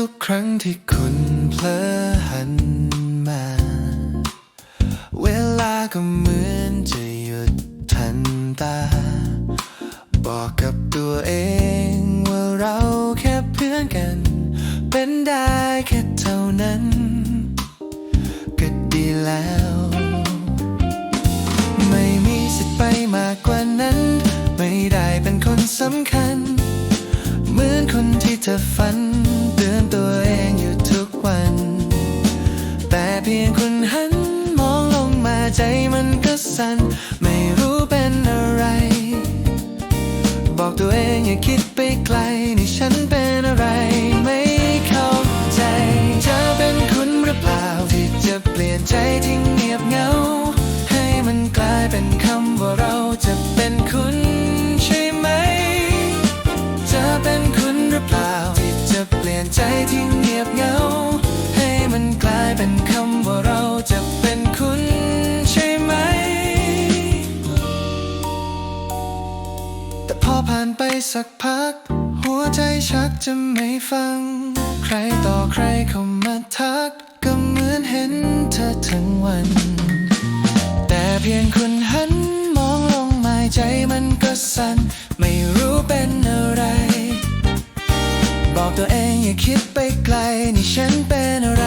ที่คุณเพลอหันมา เวลาก็เหมือนจะหยุดทันตา บอกกับตัวเองว่าเราแค่เพื่อนกัน เป็นได้แค่เท่านั้น ก็ดีแล้ว ไม่มีสิทธิ์ไปมากกว่านั้น ไม่ได้เป็นคนสำคัญ เหมือนคนที่เธอฝัน พียงคุณหัน มองลงมาใจมันก็สั่น ไม่รู้เป็นอะไร บอกตัวเองอย่าคิดไปไกล นี่ฉันเป็นอะไร ไม่เข้าใจ จะเป็นคุณหรือเปล่า ที่จะเปลี่ยนใจที่เงียบเหงา ให้มันกลายเป็นคำว่าเราจะเป็นคุณใช่ไหม จะเป็นคุณหรือเปล่า ที่จะเปลี่ยนใจที่เงียบเหงา ผ่านไปสักพัก หัวใจชักจะไม่ฟัง ใครต่อใครเข้ามาทัก ก็เหมือนเห็นเธอทั้งวัน แต่เพียงคุณหันมองลงมาใจมันก็สั่น ไม่รู้เป็นอะไร บอกตัวเองอย่าคิดไปไกล นี่ฉันเป็นอะไร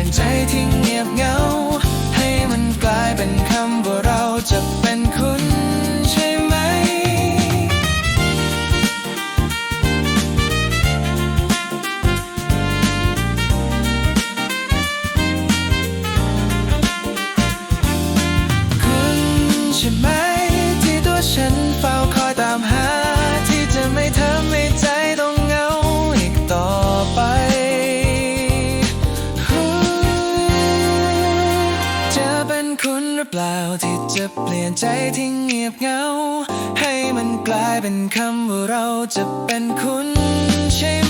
ยนใจที่เงียบเหงา ให้มันกลายเป็นคำว่าเราจะเป็นคุณใช่ไหม คุณใช่ไหม รือเปล่าที่จะเปลี่ยนใจที่เงียบเหงา ให้มันกลายเป็นคำว่าเราจะเป็นคุณใช่ไหม